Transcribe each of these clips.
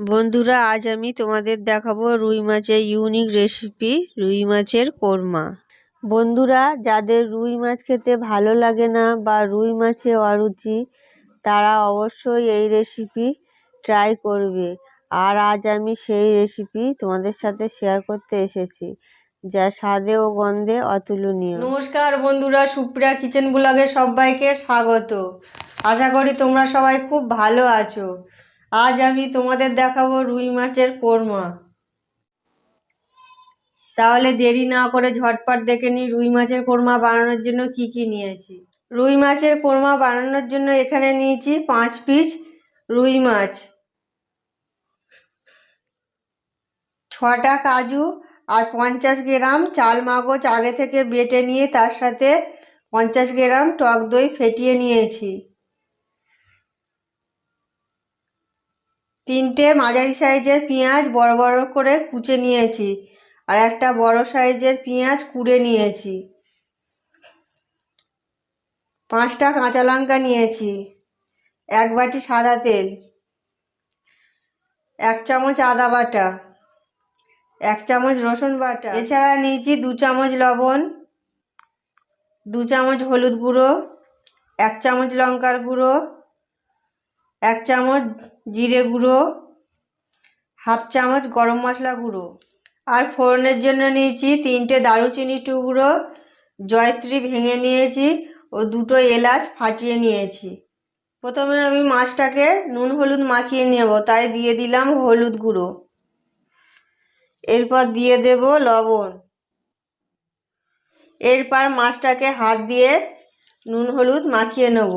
বন্ধুরা, আজ আমি তোমাদের দেখাবো রুই মাছের ইউনিক রেসিপি রুই মাছের কোরমা। বন্ধুরা, যাদের রুই মাছ খেতে ভালো লাগে না বা রুই মাছে অরুচি, তারা অবশ্যই এই রেসিপি ট্রাই করবে। আর আজ আমি সেই রেসিপি তোমাদের সাথে শেয়ার করতে এসেছি, যা স্বাদে ও গন্ধে অতুলনীয়। নমস্কার বন্ধুরা, সুপ্রিয়া কিচেন ব্লগে সবাইকে স্বাগত। আশা করি তোমরা সবাই খুব ভালো আছো। আজ আমি তোমাদের দেখাবো রুই মাছের কোরমা। তাহলে দেরি না করে ঝটপট দেখে নিই রুই মাছের কোরমা বানানোর জন্য কি কি নিয়েছি। রুই মাছের কোরমা বানানোর জন্য এখানে নিয়েছি পাঁচ পিস রুই মাছ, ছটা কাজু আর পঞ্চাশ গ্রাম চাল মাগজ আগে থেকে বেটে নিয়ে তার সাথে পঞ্চাশ গ্রাম টক দই ফেটিয়ে নিয়েছি। তিনটে মাঝারি সাইজের পেঁয়াজ বড় বড় করে কুচে নিয়েছি আর একটা বড় সাইজের পেঁয়াজ কুড়ে নিয়েছি। পাঁচটা কাঁচা লঙ্কা নিয়েছি, এক বাটি সাদা তেল, এক চামচ আদা বাটা, এক চামচ রসুন বাটা। এছাড়া নিয়েছি দু চামচ লবণ, দু চামচ হলুদ গুঁড়ো, এক চামচ লঙ্কার গুঁড়ো এক চামচ জিরে গুঁড়ো, হাফ চামচ গরম মশলা গুঁড়ো। আর ফোড়নের জন্য নিয়েছি তিনটে দারুচিনি টুকরো, জয়ত্রী ভেঙে নিয়েছি ও দুটো এলাচ ফাটিয়ে নিয়েছি। প্রথমে আমি মাছটাকে নুন হলুদ মাখিয়ে নেব, তাই দিয়ে দিলাম হলুদ গুঁড়ো। এরপর দিয়ে দেব লবণ। এরপর মাছটাকে হাত দিয়ে নুন হলুদ মাখিয়ে নেব।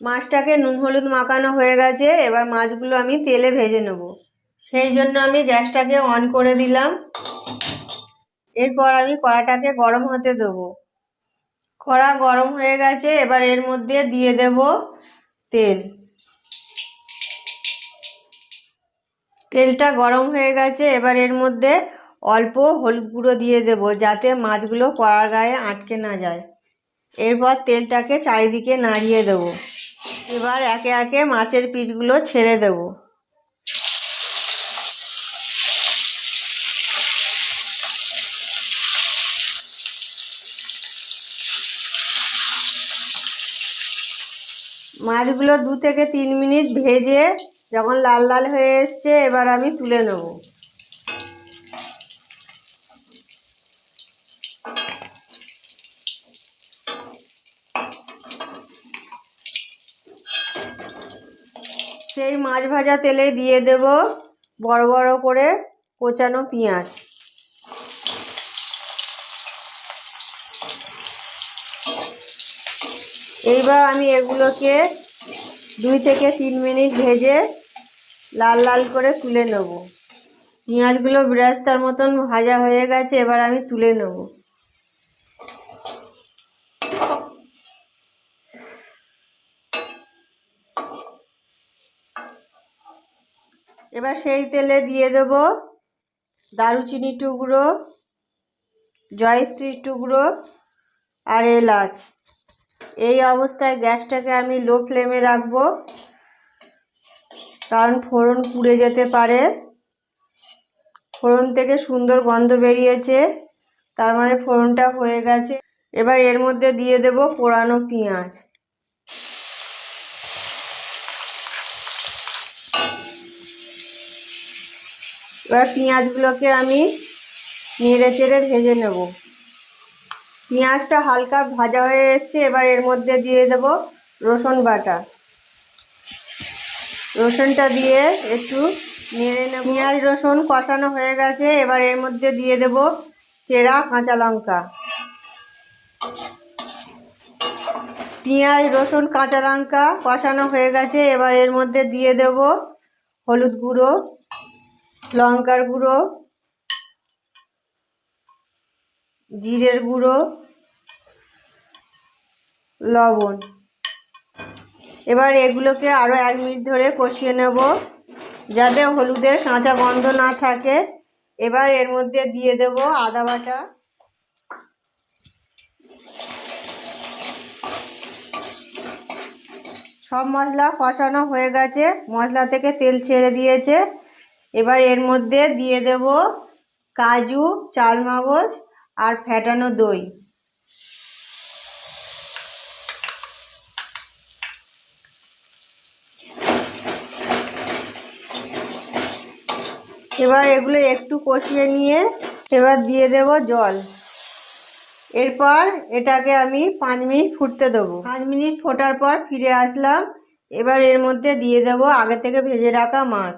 মাছটাকে নুন হলুদ মাখানো হয়ে গেছে, এবার মাছগুলো আমি তেলে ভেজে নেব। সেই জন্য আমি গ্যাসটাকে অন করে দিলাম। এরপর আমি কড়াটাকে গরম হতে দেবো। কড়া গরম হয়ে গেছে, এবার এর মধ্যে দিয়ে দেব তেল। তেলটা গরম হয়ে গেছে, এবার এর মধ্যে অল্প হলুদ গুঁড়ো দিয়ে দেব, যাতে মাছগুলো কড়ার গায়ে আটকে না যায়। এরপর তেলটাকে চারিদিকে নাড়িয়ে দেব। এবার একে একে মাছের পিসগুলো ছেড়ে দেব। মাছগুলো দু থেকে তিন মিনিট ভেজে যখন লাল লাল হয়ে এসছে, এবার আমি তুলে নেব। সেই মাছ ভাজা তেলে দিয়ে দেব বড় বড় করে কোচানো পেঁয়াজ। এইবার আমি এগুলোকে দুই থেকে তিন মিনিট ভেজে লাল লাল করে তুলে নেব। পেঁয়াজগুলো বিরাস্তার মতন ভাজা হয়ে গেছে, এবার আমি তুলে নেব। এবার সেই তেলে দিয়ে দেব দারুচিনি টুকরো, জয়ত্রী টুকরো আর এলাচ। এই অবস্থায় গ্যাসটাকে আমি লো ফ্লেমে রাখব, কারণ ফোড়ন পুড়ে যেতে পারে। ফোড়ন থেকে সুন্দর গন্ধ বেরিয়েছে, তার মানে ফোড়নটা হয়ে গেছে। এবার এর মধ্যে দিয়ে দেব পোড়ানো পেঁয়াজ। এবার পেঁয়াজগুলোকে আমি নেড়ে চেড়ে ভেজে নেব। পেঁয়াজটা হালকা ভাজা হয়ে এসছে, এবার এর মধ্যে দিয়ে দেব রসুন বাটা। রসুনটা দিয়ে একটু নেড়ে নেব। পেঁয়াজ, রসুন কষানো হয়ে গেছে, এবার এর মধ্যে দিয়ে দেব চেরা কাঁচা লঙ্কা। পেঁয়াজ, রসুন, কাঁচা লঙ্কা কষানো হয়ে গেছে, এবার এর মধ্যে দিয়ে দেব হলুদ গুঁড়ো। লঙ্কার গুঁড়ো, জিরের গুঁড়ো, লবণ। এবার এগুলোকে আরও এক মিনিট ধরে কষিয়ে নেব যাতে হলুদের কাঁচা গন্ধ না থাকে। এবার এর মধ্যে দিয়ে দেব আদা বাটা। সব মশলা কষানো হয়ে গেছে। মশলা থেকে তেল ছেড়ে দিয়েছে। এবার এর মধ্যে দিয়ে দেব কাজু চালমগজ আর ফ্যাটানো দই। এবার এগুলো একটু কষিয়ে নিয়ে এবার দিয়ে দেব জল। এরপর এটাকে আমি পাঁচ মিনিট ফুটতে দেবো। পাঁচ মিনিট ফোটার পর ফিরে আসলাম। এবার এর মধ্যে দিয়ে দেব আগে থেকে ভেজে রাখা মাছ।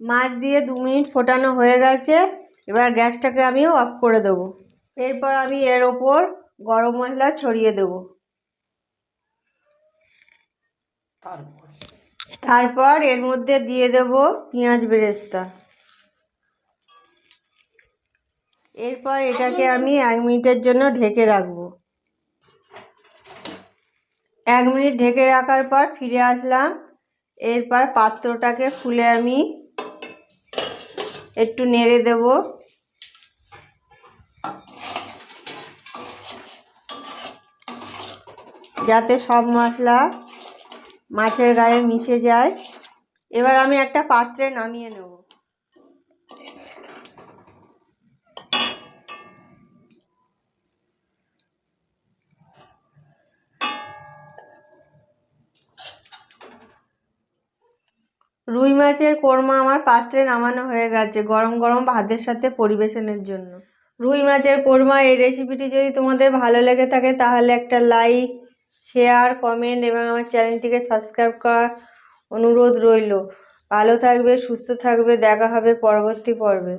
মাছ দিয়ে দু মিনিট ফোটানো হয়ে গেছে এবার গ্যাসটাকে আমি অফ করে দেবো। এরপর আমি এর ওপর গরম মশলা ছড়িয়ে দেবো। তারপর এর মধ্যে দিয়ে দেব পেঁয়াজ বেরেস্তা। এরপর এটাকে আমি এক মিনিটের জন্য ঢেকে রাখব। এক মিনিট ঢেকে রাখার পর ফিরে আসলাম। এরপর পাত্রটাকে খুলে আমি একটু নেড়ে দেব। যাতে সব মশলা মাছের গায়ে মিশে যায়। এবার আমি একটা পাত্রে নামিয়ে নেব। রুই মাছের কোরমা আমার পাত্রে নামানো হয়ে গেছে, গরম গরম ভাতের সাথে পরিবেশনের জন্য। রুই মাছের কোরমা এই রেসিপিটি যদি তোমাদের ভালো লেগে থাকে, তাহলে একটা লাইক শেয়ার কমেন্ট এবং আমার চ্যানেলটিকে সাবস্ক্রাইব করার অনুরোধ রইল। ভালো থাকবে, সুস্থ থাকবে, দেখা হবে পরবর্তী পর্বে।